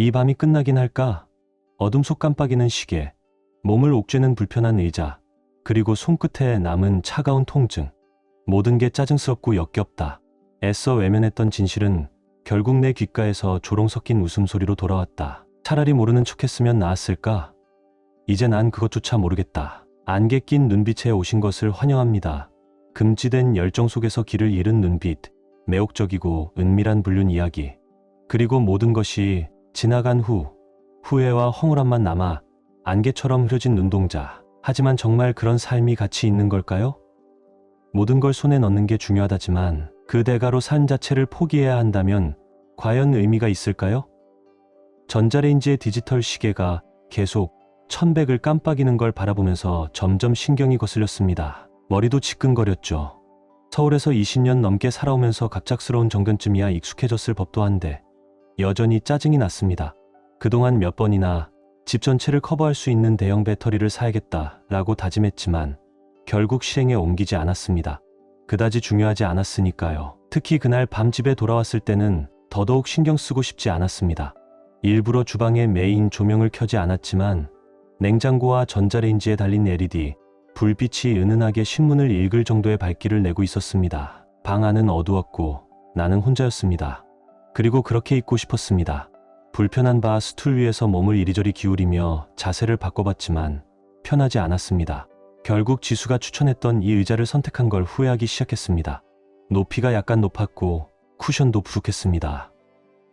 이 밤이 끝나긴 할까? 어둠 속 깜빡이는 시계, 몸을 옥죄는 불편한 의자, 그리고 손끝에 남은 차가운 통증. 모든 게 짜증스럽고 역겹다. 애써 외면했던 진실은 결국 내 귓가에서 조롱 섞인 웃음소리로 돌아왔다. 차라리 모르는 척했으면 나았을까? 이제 난 그것조차 모르겠다. 안개 낀 눈빛에 오신 것을 환영합니다. 금지된 열정 속에서 길을 잃은 눈빛, 매혹적이고 은밀한 불륜 이야기. 그리고 모든 것이 지나간 후, 후회와 허물함만 남아 안개처럼 흐려진 눈동자. 하지만 정말 그런 삶이 가치 있는 걸까요? 모든 걸 손에 넣는 게 중요하다지만 그 대가로 삶 자체를 포기해야 한다면 과연 의미가 있을까요? 전자레인지의 디지털 시계가 계속 천백을 깜빡이는 걸 바라보면서 점점 신경이 거슬렸습니다. 머리도 지끈거렸죠. 서울에서 20년 넘게 살아오면서 갑작스러운 정견쯤이야 익숙해졌을 법도 한데 여전히 짜증이 났습니다. 그동안 몇 번이나 집 전체를 커버할 수 있는 대형 배터리를 사야겠다 라고 다짐했지만 결국 실행에 옮기지 않았습니다. 그다지 중요하지 않았으니까요. 특히 그날 밤 집에 돌아왔을 때는 더더욱 신경 쓰고 싶지 않았습니다. 일부러 주방에 메인 조명을 켜지 않았지만 냉장고와 전자레인지에 달린 LED, 불빛이 은은하게 신문을 읽을 정도의 밝기를 내고 있었습니다. 방 안은 어두웠고 나는 혼자였습니다. 그리고 그렇게 있고 싶었습니다. 불편한 바 스툴 위에서 몸을 이리저리 기울이며 자세를 바꿔봤지만 편하지 않았습니다. 결국 지수가 추천했던 이 의자를 선택한 걸 후회하기 시작했습니다. 높이가 약간 높았고 쿠션도 부족했습니다.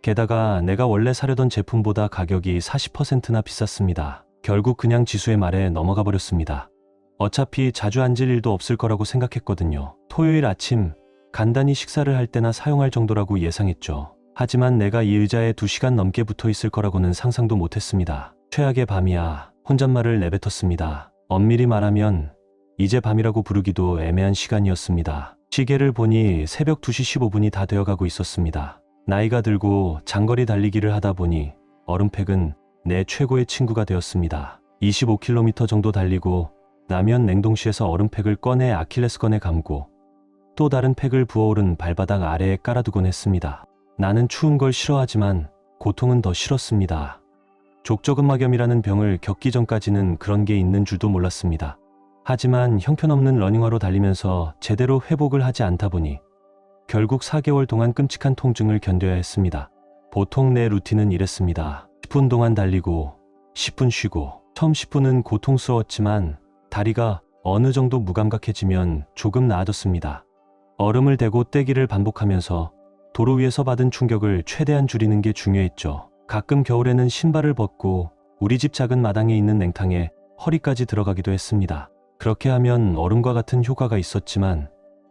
게다가 내가 원래 사려던 제품보다 가격이 40%나 비쌌습니다. 결국 그냥 지수의 말에 넘어가 버렸습니다. 어차피 자주 앉을 일도 없을 거라고 생각했거든요. 토요일 아침 간단히 식사를 할 때나 사용할 정도라고 예상했죠. 하지만 내가 이 의자에 2시간 넘게 붙어 있을 거라고는 상상도 못했습니다. 최악의 밤이야. 혼잣말을 내뱉었습니다. 엄밀히 말하면 이제 밤이라고 부르기도 애매한 시간이었습니다. 시계를 보니 새벽 2시 15분이 다 되어가고 있었습니다. 나이가 들고 장거리 달리기를 하다 보니 얼음팩은 내 최고의 친구가 되었습니다. 25km 정도 달리고 나면 냉동실에서 얼음팩을 꺼내 아킬레스건에 감고 또 다른 팩을 부어오른 발바닥 아래에 깔아두곤 했습니다. 나는 추운 걸 싫어하지만 고통은 더 싫었습니다. 족저근막염이라는 병을 겪기 전까지는 그런 게 있는 줄도 몰랐습니다. 하지만 형편없는 러닝화로 달리면서 제대로 회복을 하지 않다 보니 결국 4개월 동안 끔찍한 통증을 견뎌야 했습니다. 보통 내 루틴은 이랬습니다. 10분 동안 달리고 10분 쉬고 처음 10분은 고통스러웠지만 다리가 어느 정도 무감각해지면 조금 나아졌습니다. 얼음을 대고 떼기를 반복하면서 도로 위에서 받은 충격을 최대한 줄이는 게 중요했죠. 가끔 겨울에는 신발을 벗고 우리 집 작은 마당에 있는 냉탕에 허리까지 들어가기도 했습니다. 그렇게 하면 얼음과 같은 효과가 있었지만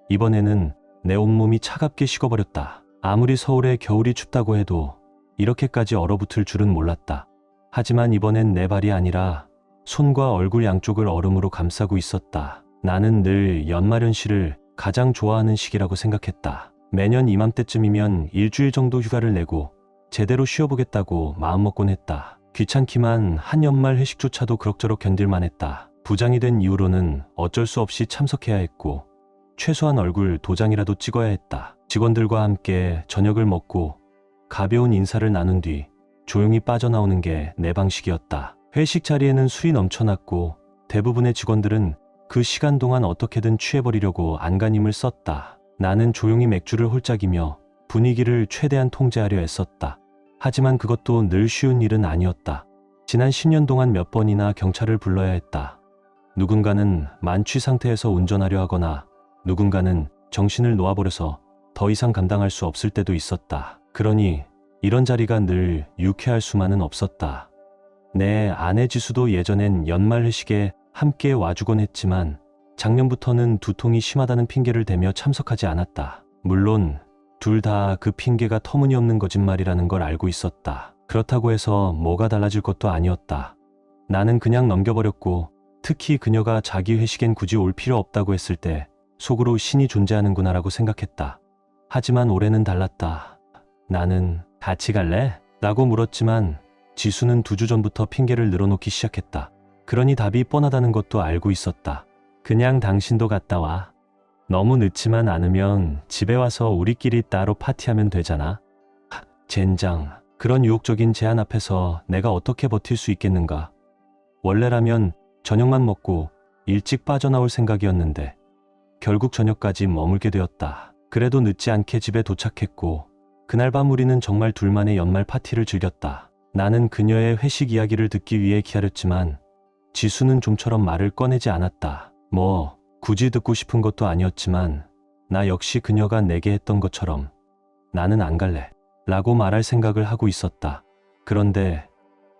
이번에는 내 온몸이 차갑게 식어버렸다. 아무리 서울의 겨울이 춥다고 해도 이렇게까지 얼어붙을 줄은 몰랐다. 하지만 이번엔 내 발이 아니라 손과 얼굴 양쪽을 얼음으로 감싸고 있었다. 나는 늘 연말연시를 가장 좋아하는 시기라고 생각했다. 매년 이맘때쯤이면 일주일 정도 휴가를 내고 제대로 쉬어보겠다고 마음먹곤 했다. 귀찮기만 한 연말 회식조차도 그럭저럭 견딜만 했다. 부장이 된 이후로는 어쩔 수 없이 참석해야 했고 최소한 얼굴 도장이라도 찍어야 했다. 직원들과 함께 저녁을 먹고 가벼운 인사를 나눈 뒤 조용히 빠져나오는 게 내 방식이었다. 회식 자리에는 술이 넘쳐났고 대부분의 직원들은 그 시간 동안 어떻게든 취해버리려고 안간힘을 썼다. 나는 조용히 맥주를 홀짝이며 분위기를 최대한 통제하려 애썼다. 하지만 그것도 늘 쉬운 일은 아니었다. 지난 10년 동안 몇 번이나 경찰을 불러야 했다. 누군가는 만취 상태에서 운전하려 하거나 누군가는 정신을 놓아버려서 더 이상 감당할 수 없을 때도 있었다. 그러니 이런 자리가 늘 유쾌할 수만은 없었다. 내 아내 지수도 예전엔 연말 회식에 함께 와주곤 했지만 작년부터는 두통이 심하다는 핑계를 대며 참석하지 않았다. 물론 둘 다 그 핑계가 터무니없는 거짓말이라는 걸 알고 있었다. 그렇다고 해서 뭐가 달라질 것도 아니었다. 나는 그냥 넘겨버렸고 특히 그녀가 자기 회식엔 굳이 올 필요 없다고 했을 때 속으로 신이 존재하는구나라고 생각했다. 하지만 올해는 달랐다. 나는 같이 갈래? 라고 물었지만 지수는 두 주 전부터 핑계를 늘어놓기 시작했다. 그러니 답이 뻔하다는 것도 알고 있었다. 그냥 당신도 갔다 와. 너무 늦지만 않으면 집에 와서 우리끼리 따로 파티하면 되잖아. 하, 젠장. 그런 유혹적인 제안 앞에서 내가 어떻게 버틸 수 있겠는가? 원래라면 저녁만 먹고 일찍 빠져나올 생각이었는데 결국 저녁까지 머물게 되었다. 그래도 늦지 않게 집에 도착했고 그날 밤 우리는 정말 둘만의 연말 파티를 즐겼다. 나는 그녀의 회식 이야기를 듣기 위해 기다렸지만 지수는 좀처럼 말을 꺼내지 않았다. 뭐 굳이 듣고 싶은 것도 아니었지만 나 역시 그녀가 내게 했던 것처럼 나는 안 갈래 라고 말할 생각을 하고 있었다. 그런데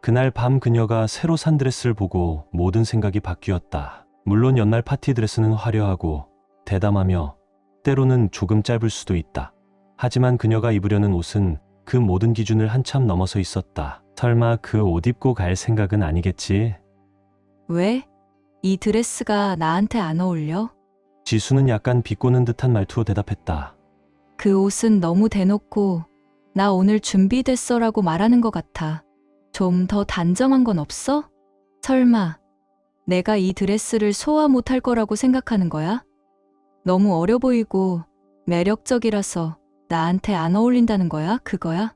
그날 밤 그녀가 새로 산 드레스를 보고 모든 생각이 바뀌었다. 물론 연말 파티 드레스는 화려하고 대담하며 때로는 조금 짧을 수도 있다. 하지만 그녀가 입으려는 옷은 그 모든 기준을 한참 넘어서 있었다. 설마 그 옷 입고 갈 생각은 아니겠지? 왜? 이 드레스가 나한테 안 어울려? 지수는 약간 비꼬는 듯한 말투로 대답했다. 그 옷은 너무 대놓고 나 오늘 준비됐어라고 말하는 것 같아. 좀 더 단정한 건 없어? 설마 내가 이 드레스를 소화 못할 거라고 생각하는 거야? 너무 어려 보이고 매력적이라서 나한테 안 어울린다는 거야? 그거야?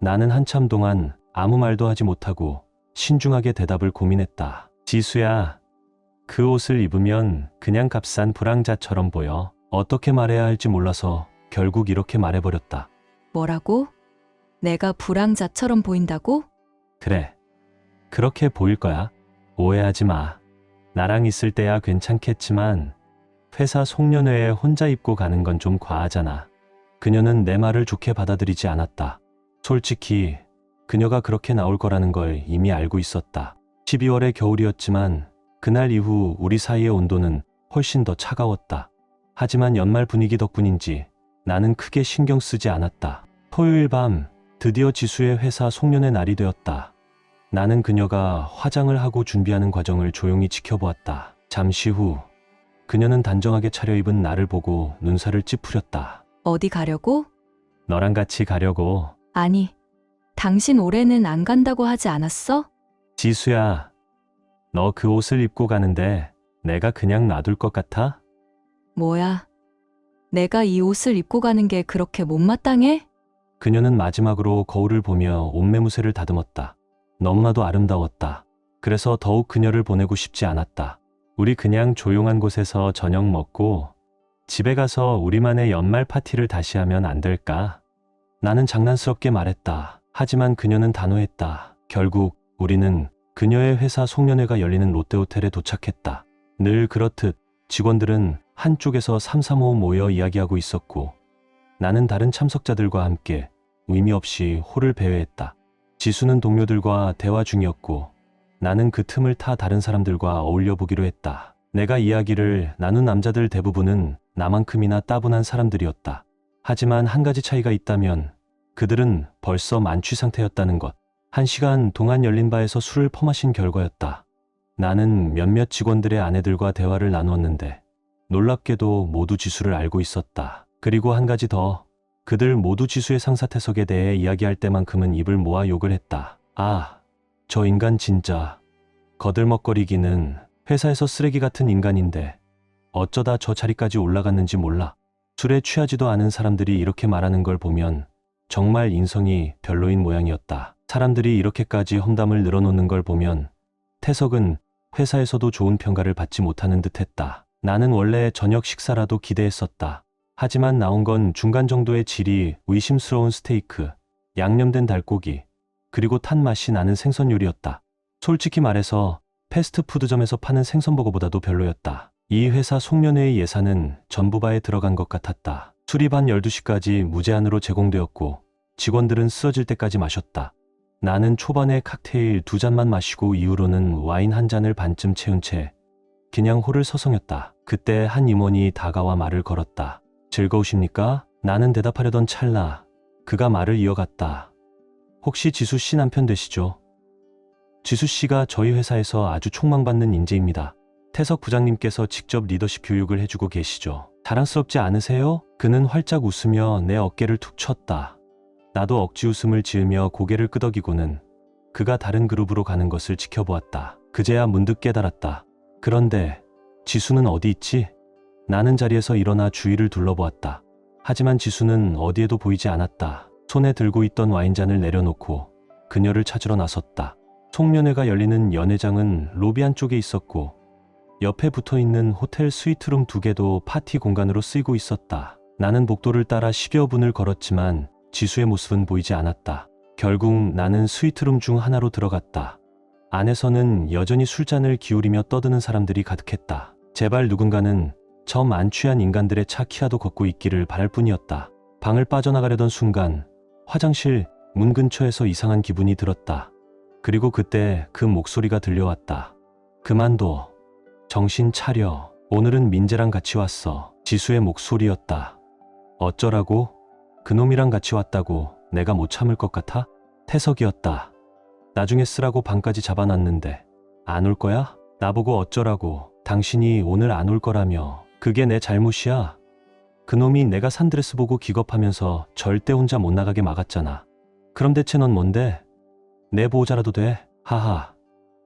나는 한참 동안 아무 말도 하지 못하고 신중하게 대답을 고민했다. 지수야, 그 옷을 입으면 그냥 값싼 불황자처럼 보여. 어떻게 말해야 할지 몰라서 결국 이렇게 말해버렸다. 뭐라고? 내가 불황자처럼 보인다고? 그래. 그렇게 보일 거야. 오해하지 마. 나랑 있을 때야 괜찮겠지만 회사 송년회에 혼자 입고 가는 건 좀 과하잖아. 그녀는 내 말을 좋게 받아들이지 않았다. 솔직히 그녀가 그렇게 나올 거라는 걸 이미 알고 있었다. 12월의 겨울이었지만 그날 이후 우리 사이의 온도는 훨씬 더 차가웠다. 하지만 연말 분위기 덕분인지 나는 크게 신경 쓰지 않았다. 토요일 밤 드디어 지수의 회사 송년회 날이 되었다. 나는 그녀가 화장을 하고 준비하는 과정을 조용히 지켜보았다. 잠시 후 그녀는 단정하게 차려입은 나를 보고 눈살을 찌푸렸다. 어디 가려고? 너랑 같이 가려고. 아니, 당신 올해는 안 간다고 하지 않았어? 지수야, 너 그 옷을 입고 가는데 내가 그냥 놔둘 것 같아? 뭐야? 내가 이 옷을 입고 가는 게 그렇게 못마땅해? 그녀는 마지막으로 거울을 보며 옷매무새를 다듬었다. 너무나도 아름다웠다. 그래서 더욱 그녀를 보내고 싶지 않았다. 우리 그냥 조용한 곳에서 저녁 먹고 집에 가서 우리만의 연말 파티를 다시 하면 안 될까? 나는 장난스럽게 말했다. 하지만 그녀는 단호했다. 결국 우리는 그녀의 회사 송년회가 열리는 롯데호텔에 도착했다. 늘 그렇듯 직원들은 한쪽에서 삼삼오오 모여 이야기하고 있었고 나는 다른 참석자들과 함께 의미 없이 홀을 배회했다. 지수는 동료들과 대화 중이었고 나는 그 틈을 타 다른 사람들과 어울려 보기로 했다. 내가 이야기를 나눈 남자들 대부분은 나만큼이나 따분한 사람들이었다. 하지만 한 가지 차이가 있다면 그들은 벌써 만취 상태였다는 것. 한 시간 동안 열린 바에서 술을 퍼마신 결과였다. 나는 몇몇 직원들의 아내들과 대화를 나누었는데 놀랍게도 모두 지수를 알고 있었다. 그리고 한 가지 더. 그들 모두 지수의 상사태석에 대해 이야기할 때만큼은 입을 모아 욕을 했다. 아, 저 인간 진짜 거들먹거리기는 회사에서 쓰레기 같은 인간인데 어쩌다 저 자리까지 올라갔는지 몰라. 술에 취하지도 않은 사람들이 이렇게 말하는 걸 보면 정말 인성이 별로인 모양이었다. 사람들이 이렇게까지 험담을 늘어놓는 걸 보면 태석은 회사에서도 좋은 평가를 받지 못하는 듯 했다. 나는 원래 저녁 식사라도 기대했었다. 하지만 나온 건 중간 정도의 질이 의심스러운 스테이크, 양념된 달고기, 그리고 탄 맛이 나는 생선 요리였다. 솔직히 말해서 패스트푸드점에서 파는 생선버거보다도 별로였다. 이 회사 송년회의 예산은 전부 바에 들어간 것 같았다. 밤 12시까지 무제한으로 제공되었고 직원들은 쓰러질 때까지 마셨다. 나는 초반에 칵테일 두 잔만 마시고 이후로는 와인 한 잔을 반쯤 채운 채 그냥 홀을 서성였다. 그때 한 임원이 다가와 말을 걸었다. 즐거우십니까? 나는 대답하려던 찰나 그가 말을 이어갔다. 혹시 지수 씨 남편 되시죠? 지수 씨가 저희 회사에서 아주 촉망받는 인재입니다. 태석 부장님께서 직접 리더십 교육을 해주고 계시죠. 자랑스럽지 않으세요? 그는 활짝 웃으며 내 어깨를 툭 쳤다. 나도 억지 웃음을 지으며 고개를 끄덕이고는 그가 다른 그룹으로 가는 것을 지켜보았다. 그제야 문득 깨달았다. 그런데 지수는 어디 있지? 나는 자리에서 일어나 주위를 둘러보았다. 하지만 지수는 어디에도 보이지 않았다. 손에 들고 있던 와인잔을 내려놓고 그녀를 찾으러 나섰다. 송년회가 열리는 연회장은 로비 안쪽에 있었고 옆에 붙어 있는 호텔 스위트룸 두 개도 파티 공간으로 쓰이고 있었다. 나는 복도를 따라 10여 분을 걸었지만 지수의 모습은 보이지 않았다. 결국 나는 스위트룸 중 하나로 들어갔다. 안에서는 여전히 술잔을 기울이며 떠드는 사람들이 가득했다. 제발 누군가는 저 만취한 인간들의 차 키아도 걷고 있기를 바랄 뿐이었다. 방을 빠져나가려던 순간 화장실 문 근처에서 이상한 기분이 들었다. 그리고 그때 그 목소리가 들려왔다. 그만둬. 정신 차려. 오늘은 민재랑 같이 왔어. 지수의 목소리였다. 어쩌라고? 그놈이랑 같이 왔다고 내가 못 참을 것 같아? 태석이었다. 나중에 쓰라고 방까지 잡아놨는데 안 올 거야? 나보고 어쩌라고 당신이 오늘 안 올 거라며 그게 내 잘못이야. 그놈이 내가 산 드레스 보고 기겁하면서 절대 혼자 못 나가게 막았잖아. 그럼 대체 넌 뭔데? 내 보호자라도 돼? 하하.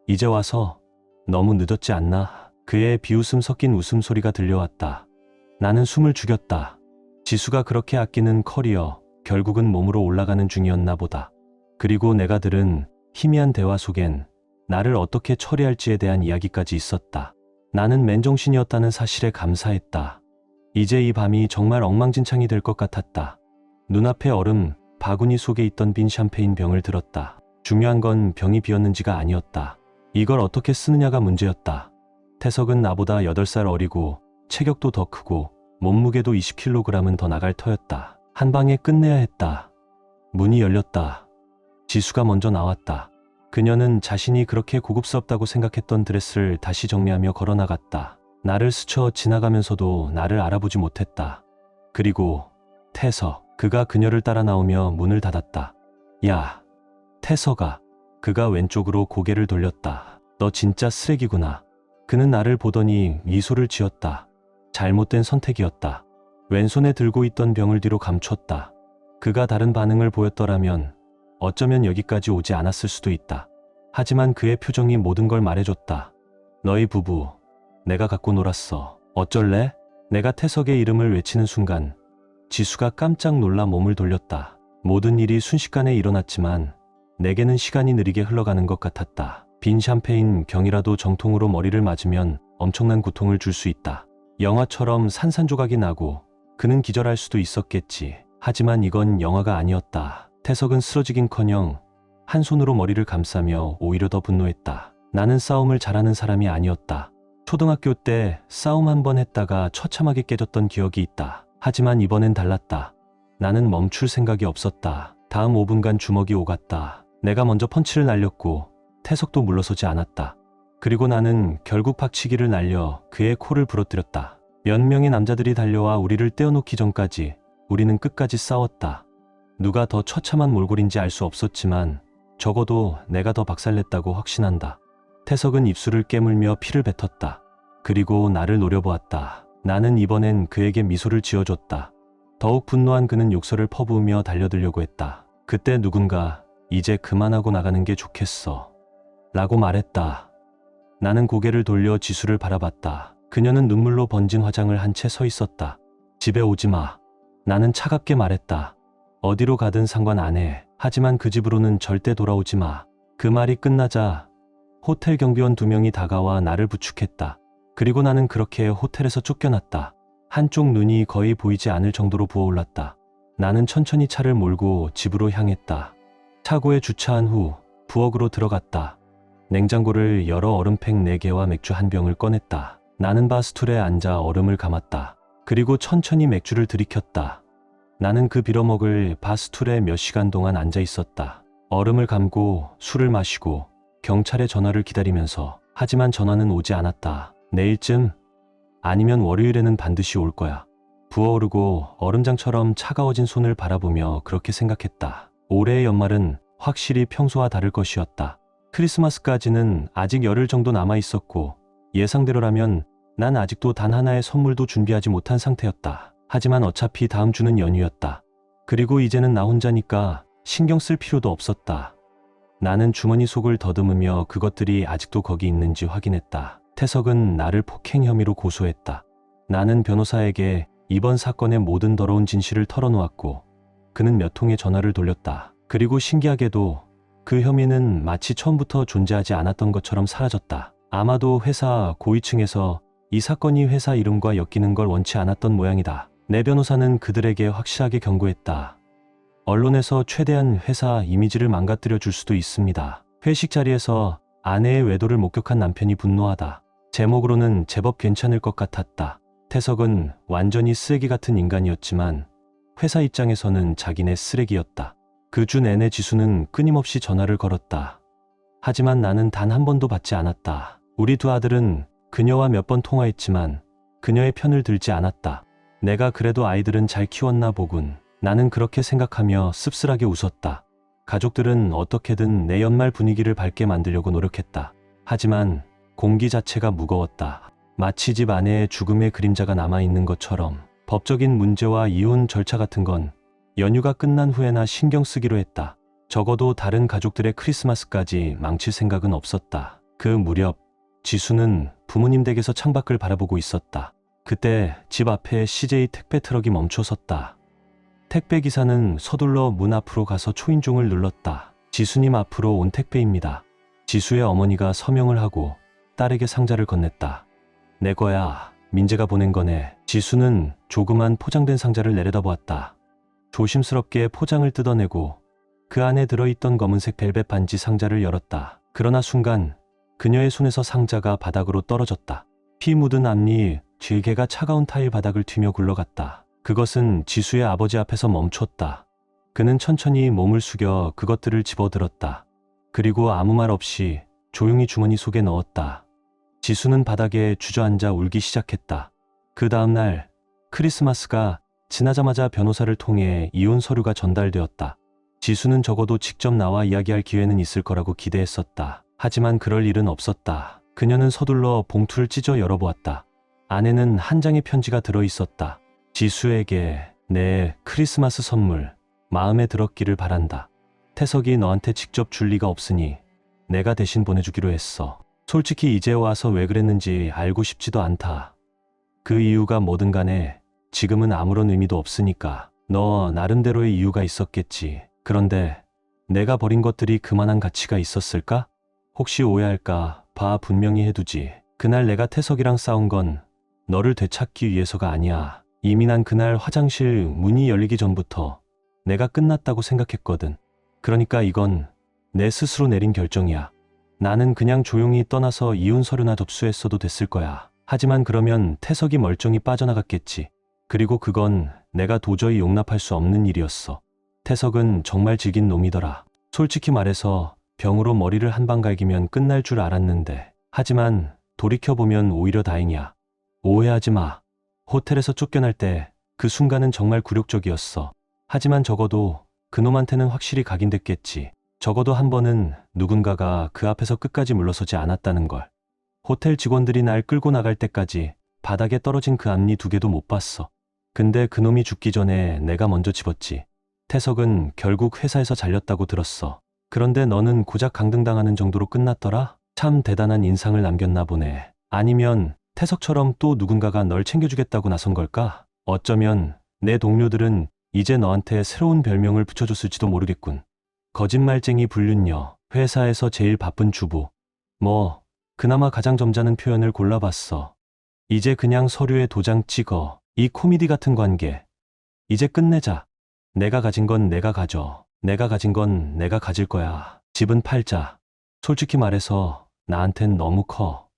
이제 와서 너무 늦었지 않나? 그의 비웃음 섞인 웃음소리가 들려왔다. 나는 숨을 죽였다. 지수가 그렇게 아끼는 커리어, 결국은 몸으로 올라가는 중이었나 보다. 그리고 내가 들은 희미한 대화 속엔 나를 어떻게 처리할지에 대한 이야기까지 있었다. 나는 맨정신이었다는 사실에 감사했다. 이제 이 밤이 정말 엉망진창이 될 것 같았다. 눈앞에 얼음, 바구니 속에 있던 빈 샴페인 병을 들었다. 중요한 건 병이 비었는지가 아니었다. 이걸 어떻게 쓰느냐가 문제였다. 태석은 나보다 8살 어리고 체격도 더 크고 몸무게도 20kg은 더 나갈 터였다. 한 방에 끝내야 했다. 문이 열렸다. 지수가 먼저 나왔다. 그녀는 자신이 그렇게 고급스럽다고 생각했던 드레스를 다시 정리하며 걸어 나갔다. 나를 스쳐 지나가면서도 나를 알아보지 못했다. 그리고 태석, 그가 그녀를 따라 나오며 문을 닫았다. 야, 태석아. 그가 왼쪽으로 고개를 돌렸다. 너 진짜 쓰레기구나. 그는 나를 보더니 미소를 지었다. 잘못된 선택이었다. 왼손에 들고 있던 병을 뒤로 감췄다. 그가 다른 반응을 보였더라면 어쩌면 여기까지 오지 않았을 수도 있다. 하지만 그의 표정이 모든 걸 말해줬다. 너희 부부, 내가 갖고 놀았어. 어쩔래? 내가 태석의 이름을 외치는 순간 지수가 깜짝 놀라 몸을 돌렸다. 모든 일이 순식간에 일어났지만 내게는 시간이 느리게 흘러가는 것 같았다. 빈 샴페인 병이라도 정통으로 머리를 맞으면 엄청난 고통을 줄 수 있다. 영화처럼 산산조각이 나고 그는 기절할 수도 있었겠지. 하지만 이건 영화가 아니었다. 태석은 쓰러지긴커녕 한 손으로 머리를 감싸며 오히려 더 분노했다. 나는 싸움을 잘하는 사람이 아니었다. 초등학교 때 싸움 한 번 했다가 처참하게 깨졌던 기억이 있다. 하지만 이번엔 달랐다. 나는 멈출 생각이 없었다. 다음 5분간 주먹이 오갔다. 내가 먼저 펀치를 날렸고 태석도 물러서지 않았다. 그리고 나는 결국 박치기를 날려 그의 코를 부러뜨렸다. 몇 명의 남자들이 달려와 우리를 떼어놓기 전까지 우리는 끝까지 싸웠다. 누가 더 처참한 몰골인지 알 수 없었지만 적어도 내가 더 박살냈다고 확신한다. 태석은 입술을 깨물며 피를 뱉었다. 그리고 나를 노려보았다. 나는 이번엔 그에게 미소를 지어줬다. 더욱 분노한 그는 욕설을 퍼부으며 달려들려고 했다. 그때 누군가 이제 그만하고 나가는 게 좋겠어. 라고 말했다. 나는 고개를 돌려 지수를 바라봤다. 그녀는 눈물로 번진 화장을 한 채 서 있었다. 집에 오지 마. 나는 차갑게 말했다. 어디로 가든 상관 안 해. 하지만 그 집으로는 절대 돌아오지 마. 그 말이 끝나자 호텔 경비원 두 명이 다가와 나를 부축했다. 그리고 나는 그렇게 호텔에서 쫓겨났다. 한쪽 눈이 거의 보이지 않을 정도로 부어올랐다. 나는 천천히 차를 몰고 집으로 향했다. 차고에 주차한 후 부엌으로 들어갔다. 냉장고를 열어 얼음팩 4개와 맥주 한 병을 꺼냈다. 나는 바 스툴에 앉아 얼음을 감았다. 그리고 천천히 맥주를 들이켰다. 나는 그 빌어먹을 바 스툴에 몇 시간 동안 앉아 있었다. 얼음을 감고 술을 마시고 경찰의 전화를 기다리면서 하지만 전화는 오지 않았다. 내일쯤 아니면 월요일에는 반드시 올 거야. 부어오르고 얼음장처럼 차가워진 손을 바라보며 그렇게 생각했다. 올해의 연말은 확실히 평소와 다를 것이었다. 크리스마스까지는 아직 열흘 정도 남아 있었고 예상대로라면 난 아직도 단 하나의 선물도 준비하지 못한 상태였다. 하지만 어차피 다음 주는 연휴였다. 그리고 이제는 나 혼자니까 신경 쓸 필요도 없었다. 나는 주머니 속을 더듬으며 그것들이 아직도 거기 있는지 확인했다. 태석은 나를 폭행 혐의로 고소했다. 나는 변호사에게 이번 사건의 모든 더러운 진실을 털어놓았고 그는 몇 통의 전화를 돌렸다. 그리고 신기하게도 그 혐의는 마치 처음부터 존재하지 않았던 것처럼 사라졌다. 아마도 회사 고위층에서 이 사건이 회사 이름과 엮이는 걸 원치 않았던 모양이다. 내 변호사는 그들에게 확실하게 경고했다. 언론에서 최대한 회사 이미지를 망가뜨려 줄 수도 있습니다. 회식 자리에서 아내의 외도를 목격한 남편이 분노하다. 제목으로는 제법 괜찮을 것 같았다. 태석은 완전히 쓰레기 같은 인간이었지만 회사 입장에서는 자기네 쓰레기였다. 그 주 내내 지수는 끊임없이 전화를 걸었다. 하지만 나는 단 한 번도 받지 않았다. 우리 두 아들은 그녀와 몇 번 통화했지만 그녀의 편을 들지 않았다. 내가 그래도 아이들은 잘 키웠나 보군. 나는 그렇게 생각하며 씁쓸하게 웃었다. 가족들은 어떻게든 내 연말 분위기를 밝게 만들려고 노력했다. 하지만 공기 자체가 무거웠다. 마치 집 아내의 죽음의 그림자가 남아있는 것처럼 법적인 문제와 이혼 절차 같은 건 연휴가 끝난 후에나 신경 쓰기로 했다. 적어도 다른 가족들의 크리스마스까지 망칠 생각은 없었다. 그 무렵 지수는 부모님 댁에서 창밖을 바라보고 있었다. 그때 집 앞에 CJ 택배 트럭이 멈춰 섰다. 택배 기사는 서둘러 문 앞으로 가서 초인종을 눌렀다. 지수님 앞으로 온 택배입니다. 지수의 어머니가 서명을 하고 딸에게 상자를 건넸다. 내 거야. 민재가 보낸 거네. 지수는 조그만 포장된 상자를 내려다보았다. 조심스럽게 포장을 뜯어내고 그 안에 들어있던 검은색 벨벳 반지 상자를 열었다. 그러나 순간 그녀의 손에서 상자가 바닥으로 떨어졌다. 피 묻은 앞니 질개가 차가운 타일 바닥을 튀며 굴러갔다. 그것은 지수의 아버지 앞에서 멈췄다. 그는 천천히 몸을 숙여 그것들을 집어들었다. 그리고 아무 말 없이 조용히 주머니 속에 넣었다. 지수는 바닥에 주저앉아 울기 시작했다. 그 다음날 크리스마스가 지나자마자 변호사를 통해 이혼 서류가 전달되었다. 지수는 적어도 직접 나와 이야기할 기회는 있을 거라고 기대했었다. 하지만 그럴 일은 없었다. 그녀는 서둘러 봉투를 찢어 열어보았다. 안에는 한 장의 편지가 들어 있었다. 지수에게 내 크리스마스 선물 마음에 들었기를 바란다. 태석이 너한테 직접 줄 리가 없으니 내가 대신 보내주기로 했어. 솔직히 이제 와서 왜 그랬는지 알고 싶지도 않다. 그 이유가 뭐든 간에 지금은 아무런 의미도 없으니까 너 나름대로의 이유가 있었겠지. 그런데 내가 버린 것들이 그만한 가치가 있었을까? 혹시 오해할까 봐 분명히 해두지. 그날 내가 태석이랑 싸운 건 너를 되찾기 위해서가 아니야. 이미 난 그날 화장실 문이 열리기 전부터 내가 끝났다고 생각했거든. 그러니까 이건 내 스스로 내린 결정이야. 나는 그냥 조용히 떠나서 이혼 서류나 접수했어도 됐을 거야. 하지만 그러면 태석이 멀쩡히 빠져나갔겠지. 그리고 그건 내가 도저히 용납할 수 없는 일이었어. 태석은 정말 질긴 놈이더라. 솔직히 말해서 병으로 머리를 한 방 갈기면 끝날 줄 알았는데. 하지만 돌이켜보면 오히려 다행이야. 오해하지 마. 호텔에서 쫓겨날 때 그 순간은 정말 굴욕적이었어. 하지만 적어도 그놈한테는 확실히 각인됐겠지. 적어도 한 번은 누군가가 그 앞에서 끝까지 물러서지 않았다는 걸. 호텔 직원들이 날 끌고 나갈 때까지 바닥에 떨어진 그 앞니 두 개도 못 봤어. 근데 그놈이 죽기 전에 내가 먼저 집었지. 태석은 결국 회사에서 잘렸다고 들었어. 그런데 너는 고작 강등당하는 정도로 끝났더라? 참 대단한 인상을 남겼나 보네. 아니면 태석처럼 또 누군가가 널 챙겨주겠다고 나선 걸까? 어쩌면 내 동료들은 이제 너한테 새로운 별명을 붙여줬을지도 모르겠군. 거짓말쟁이 불륜녀, 회사에서 제일 바쁜 주부. 뭐, 그나마 가장 점잖은 표현을 골라봤어. 이제 그냥 서류에 도장 찍어. 이 코미디 같은 관계. 이제 끝내자. 내가 가진 건 내가 가져. 내가 가진 건 내가 가질 거야. 집은 팔자. 솔직히 말해서 나한텐 너무 커.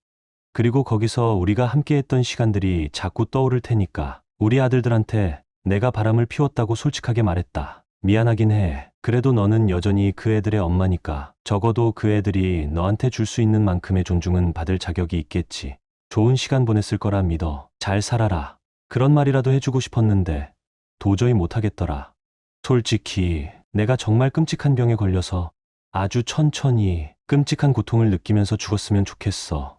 그리고 거기서 우리가 함께 했던 시간들이 자꾸 떠오를 테니까 우리 아들들한테 내가 바람을 피웠다고 솔직하게 말했다. 미안하긴 해. 그래도 너는 여전히 그 애들의 엄마니까 적어도 그 애들이 너한테 줄 수 있는 만큼의 존중은 받을 자격이 있겠지. 좋은 시간 보냈을 거라 믿어. 잘 살아라. 그런 말이라도 해주고 싶었는데 도저히 못하겠더라. 솔직히 내가 정말 끔찍한 병에 걸려서 아주 천천히 끔찍한 고통을 느끼면서 죽었으면 좋겠어.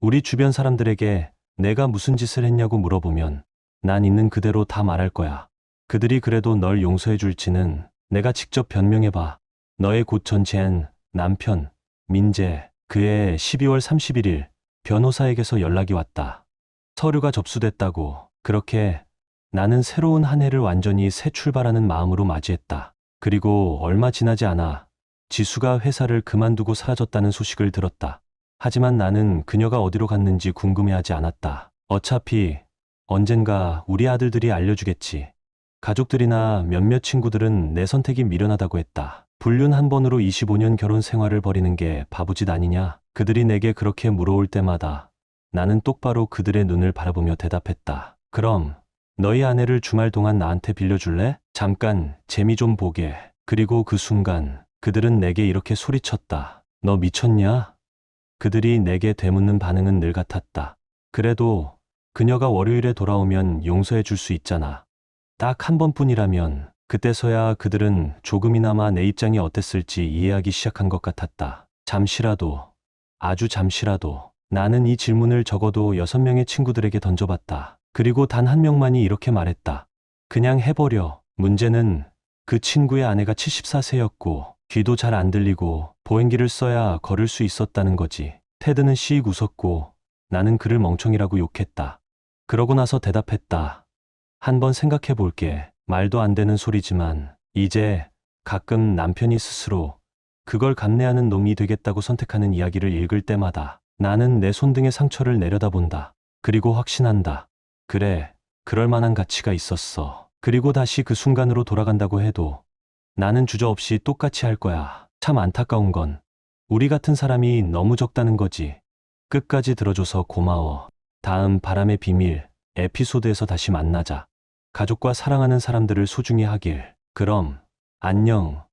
우리 주변 사람들에게 내가 무슨 짓을 했냐고 물어보면 난 있는 그대로 다 말할 거야. 그들이 그래도 널 용서해 줄지는 내가 직접 변명해봐. 너의 곧 전치한 남편, 민재, 그해 12월 31일 변호사에게서 연락이 왔다. 서류가 접수됐다고 그렇게 나는 새로운 한 해를 완전히 새 출발하는 마음으로 맞이했다. 그리고 얼마 지나지 않아 지수가 회사를 그만두고 사라졌다는 소식을 들었다. 하지만 나는 그녀가 어디로 갔는지 궁금해하지 않았다. 어차피 언젠가 우리 아들들이 알려주겠지. 가족들이나 몇몇 친구들은 내 선택이 미련하다고 했다. 불륜 한 번으로 25년 결혼 생활을 벌이는 게 바보짓 아니냐? 그들이 내게 그렇게 물어올 때마다 나는 똑바로 그들의 눈을 바라보며 대답했다. 그럼 너희 아내를 주말 동안 나한테 빌려줄래? 잠깐 재미 좀 보게. 그리고 그 순간 그들은 내게 이렇게 소리쳤다. 너 미쳤냐? 그들이 내게 되묻는 반응은 늘 같았다. 그래도 그녀가 월요일에 돌아오면 용서해 줄 수 있잖아. 딱 한 번뿐이라면 그때서야 그들은 조금이나마 내 입장이 어땠을지 이해하기 시작한 것 같았다. 잠시라도, 아주 잠시라도 나는 이 질문을 적어도 여섯 명의 친구들에게 던져봤다. 그리고 단 한 명만이 이렇게 말했다. 그냥 해버려. 문제는 그 친구의 아내가 74세였고 귀도 잘 안 들리고 보행기를 써야 걸을 수 있었다는 거지. 테드는 씩 웃었고 나는 그를 멍청이라고 욕했다. 그러고 나서 대답했다. 한번 생각해 볼게. 말도 안 되는 소리지만 이제 가끔 남편이 스스로 그걸 감내하는 놈이 되겠다고 선택하는 이야기를 읽을 때마다 나는 내 손등의 상처를 내려다본다. 그리고 확신한다. 그래, 그럴 만한 가치가 있었어. 그리고 다시 그 순간으로 돌아간다고 해도 나는 주저없이 똑같이 할 거야. 참 안타까운 건 우리 같은 사람이 너무 적다는 거지. 끝까지 들어줘서 고마워. 다음 바람의 비밀 에피소드에서 다시 만나자. 가족과 사랑하는 사람들을 소중히 하길. 그럼, 안녕.